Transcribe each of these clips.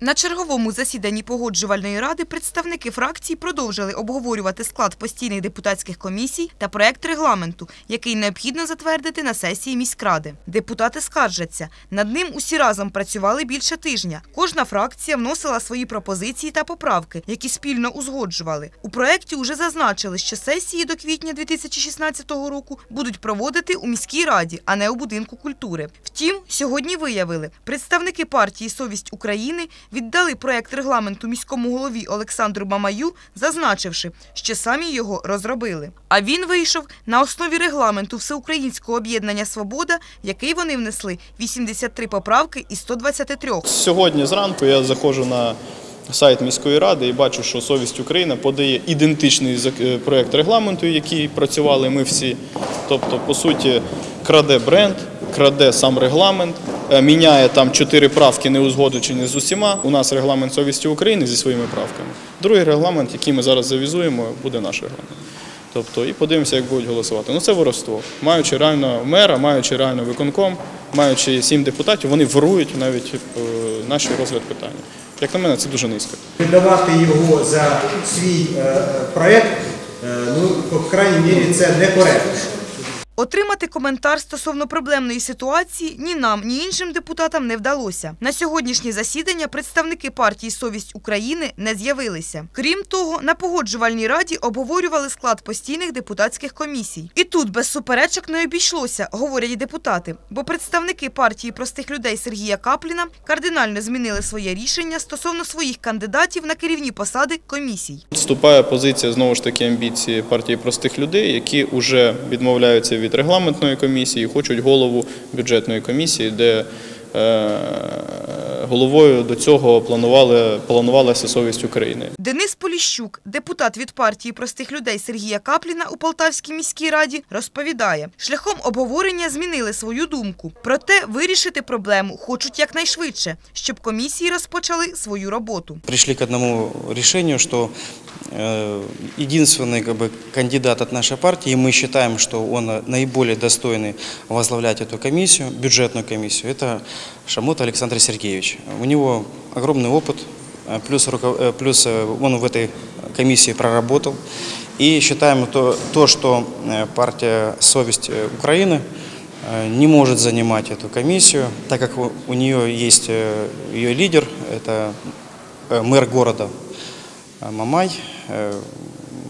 На черговому засіданні погоджувальної ради представники фракцій продовжили обговорювати склад постійних депутатських комісій та проект регламенту, який необхідно затвердити на сесії міськради. Депутати скаржаться. Над ним усі разом працювали більше тижня. Кожна фракція вносила свої пропозиції та поправки, які спільно узгоджували. У проекті уже зазначили, що сесії до квітня 2016 року будуть проводити у міській раді, а не у будинку культури. Втім, сьогодні виявили, представники партії Совість України віддали проект регламенту міському голові Олександру Мамаю, зазначивши, що самі його розробили. А він вийшов на основі регламенту Всеукраїнського об'єднання Свобода, який вони внесли 83 поправки із 123. Сьогодні зранку я заходжу на сайт міської ради і бачу, що Совість України подає ідентичний е, проект регламенту, який працювали ми всі. Тобто, по суті, краде бренд, краде сам регламент, міняє там чотири правки, не узгоджені з усіма. У нас регламент Совісті України зі своїми правками. Другий регламент, який ми зараз завізуємо, буде наш регламент. Тобто, і подивимося, як будуть голосувати. Ну це воровство. Маючи реально мера, маючи реально виконком, маючи сім депутатів, вони ворують навіть е, наш розгляд питання. Як на мене, це дуже низько. Видавати його за свій е, е, проект, е, ну, по крайній мірі, це некоректно. Отримати коментар стосовно проблемної ситуації ні нам, ні іншим депутатам не вдалося. На сьогоднішнє засідання представники партії Совість України не з'явилися. Крім того, на погоджувальній раді обговорювали склад постійних депутатських комісій. І тут без суперечок не обійшлося, говорять депутати, бо представники партії простих людей Сергія Капліна кардинально змінили своє рішення стосовно своїх кандидатів на керівні посади комісій. Вступає позиція знову ж таки амбіції партії простих людей, які вже відмовляються від регламентної комісії, хочуть голову бюджетної комісії, де е, головою до цього планували планувалася совість України. Денис Поліщук, депутат від партії простих людей Сергія Капліна у Полтавській міській раді, розповідає, шляхом обговорення змінили свою думку. Проте вирішити проблему хочуть якнайшвидше, щоб комісії розпочали свою роботу. пришли к одному решению, что э, единственный как бы, кандидат от нашей партии, и мы считаем, что он э, наиболее достойный возглавлять эту комиссию, бюджетную комиссию, это Шамот Александр Сергеевич. У него огромный опыт, э, плюс, руко- э, плюс э, он в этой комиссии проработал. И считаем то, то что э, партия «Совесть э, Украины» э, не может занимать эту комиссию, так как у, у нее есть э, ее лидер, это э, мэр города э, Мамай. э,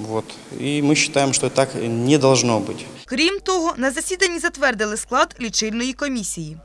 Вот. И мы считаем, что так не должно быть. Крім того, на засіданні затвердили склад лічильної комісії.